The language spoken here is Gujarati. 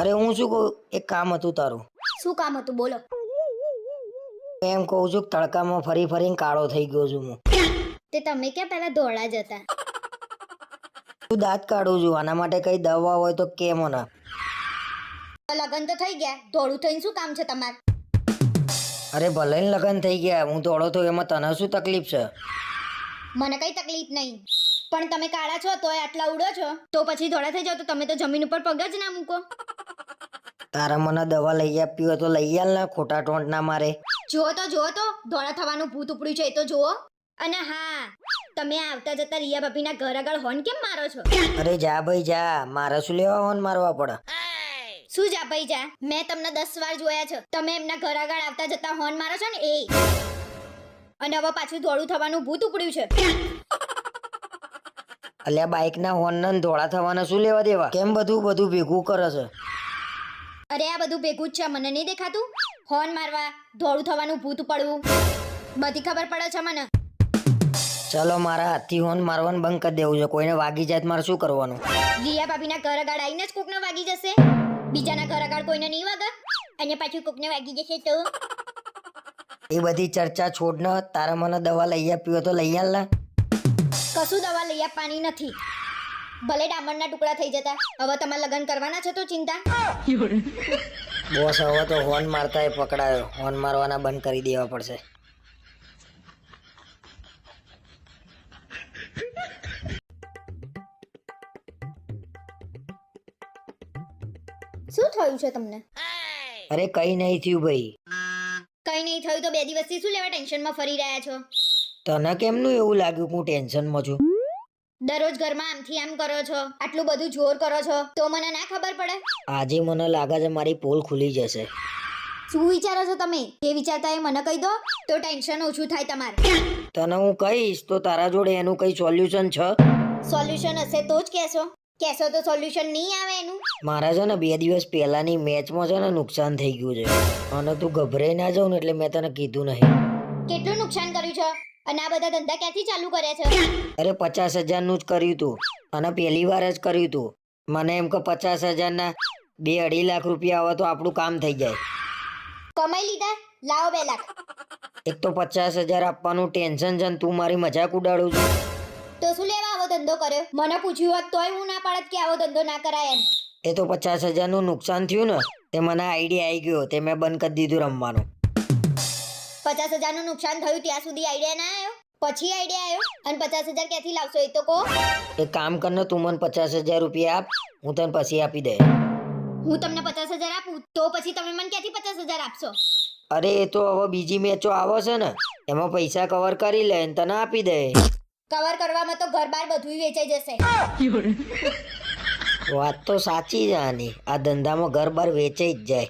અરે હું શું કહું? એક કામ હતું તારું. શું કામ હતું? બોલો. એમ કહું છું કે તડકામાં ફરી ફરીને કાળો થઈ ગયો છું હું. તે તમે ક્યાં પહેલા ધોળા જ હતા તું દાંત કાઢું છું. આના માટે કઈ દવા હોય તો કે મને. લગન તો થઈ ગયા. ધોળું થઈને શું કામ છે તમારે? અરે ભલે ને લગ્ન થઈ ગયા. હું ધોળો તો એમાં તને શું તકલીફ છે? મને કઈ તકલીફ નહીં. પણ તમે કાળા છો તોય આટલા ઉડો છો. તો પછી ધોળા થઈ જાવ તો તમે તો જમીન ઉપર પગ જ ના મૂકો. તારા મને દવા લઈ આપી તો લઈ આલ ને ખોટા ટોંટ ના મારે. જુઓ તો જુઓ તો ધોળા થવાનું ભૂત ઉપડ્યું છે એ તો જુઓ. અને હા તમે આવતા જતા રિયા ભાભીના ઘર આગળ હોર્ન કેમ મારો છો? અરે જા ભાઈ જા. મારે શું લેવા હોન મારવા પડે? શું જા ભાઈ જા. મેં તમને દસ વાર જોયા છે. તમે એમના ઘર આગળ આવતા જતા હોર્ન મારો છો ને એ. અને હવે પાછું ધોળું થવાનું ભૂત ઉપડ્યું છે. અલ્યા બાઇક ના હોર્ન ને ધોળા થવાના શું લેવા દેવા? કેમ બધું બધું ભેગું કરે છે? અરે આ બધું ભેગું જ છે મને નહીં દેખાતું. હોર્ન મારવા ધોળું થવાનું ભૂત પડવું. બધી ખબર પડે છે મને. ચલો મારા હાથથી હોર્ન મારવાનું બંધ કરી દેવું છે. કોઈને વાગી જાય તો મારે શું કરવાનું? રિયા ભાભીના ઘર આગળ આવીને જ કોકને વાગી જશે. બીજાના ઘર આગળ કોઈને નહીં વાગે. અને પાછું કોકને વાગી જશે તો? એ બધી ચર્ચા છોડ ન. તારા મને દવા લઈ આપી તો લઈ આલ ને. કશું દવા લઈ આપવાની નથી. ભલે ડામરના ટુકડા થઈ જતા હવે તમારે લગ્ન કરવાના છે તો ચિંતા? બોસ હવે તો હોર્ન મારતા એ પકડાયો. હોર્ન મારવાના બંધ કરી દેવા પડશે. શું થયું છે તમને? અરે કઈ નહીં થયું ભાઈ. કઈ નહીં થયું તો બે દિવસથી શું લેવા ટેન્શનમાં ફરી રહ્યા છો? તને કેમનું એવું લાગ્યું કે હું ટેન્શનમાં છું? દરરોજ ઘરમાં આમથી આમ કરો છો? આટલું બધું જોર કરો છો? તો મને ના ખબર પડે? આજે મને લાગે છે મારી પોલ ખુલી જશે. શું વિચારો છો તમે? જે વિચારતા એ મને કહી દો તો ટેન્શન ઓછું થાય તમારે. તને હું કહીશ તો તારા જોડે એનું કઈ સોલ્યુશન છે? સોલ્યુશન હશે તો જ કહેશો. કહેશો તો સોલ્યુશન નહીં આવે એનું. મારા છે ને બે દિવસ પહેલાની મેચમાં છે ને નુકસાન થઈ ગયું છે. અને તું ગભરાઈ ના જાઉં ને એટલે મેં તને કીધું નહીં. કેટલું નુકસાન કર્યું છે? અને આ બધા ધંધા ક્યાંથી ચાલુ કરે છે? અરે પચાસ હજારનું જ કર્યું તું. અને પહેલી વાર જ કર્યું તું. મને એમ કે પચાસ હજારના બે અઢી લાખ રૂપિયા આવે તો આપણું કામ થઈ જાય. કમાઈ લીધા? લાવો બે લાખ. એક તો પચાસ હજાર આપવાનું ટેન્શન છે ને તું મારી મજાક ઉડાડું છું. તો શું લેવા આવો ધંધો કર્યો? મને પૂછ્યું હોત તોય હું ના પાડત કે આવો ધંધો ના કરાય એમ. એ તો પચાસ હજારનું નુકસાન થયું ને તે મને આઈડિયા આવી ગયો તે મેં બંધ કરી દીધું રમવાનું. પચાસ હજારનું નુકસાન થયું ત્યાં સુધી આઈડિયા ના આવ્યો પછી આઈડિયા આવ્યો અને પચાસ હજાર ક્યાંથી લાવશો એ તો કહો. એક કામ કરને તું મને પચાસ હજાર રૂપિયા આપ હું તને પછી આપી દે. હું તમને પચાસ હજાર આપું તો પછી તમે મને ક્યાંથી પચાસ હજાર આપશો? અરે એ તો હવે બીજી મેચો આવે છે ને એમાં પૈસા કવર કરી લે ને તને આપી દે. કવર કરવામાં તો ઘર બાર બધું વેચાઈ જશે. વાત તો સાચી છે આની. આ ધંધામાં ઘર બાર વેચાઈ જ જાય.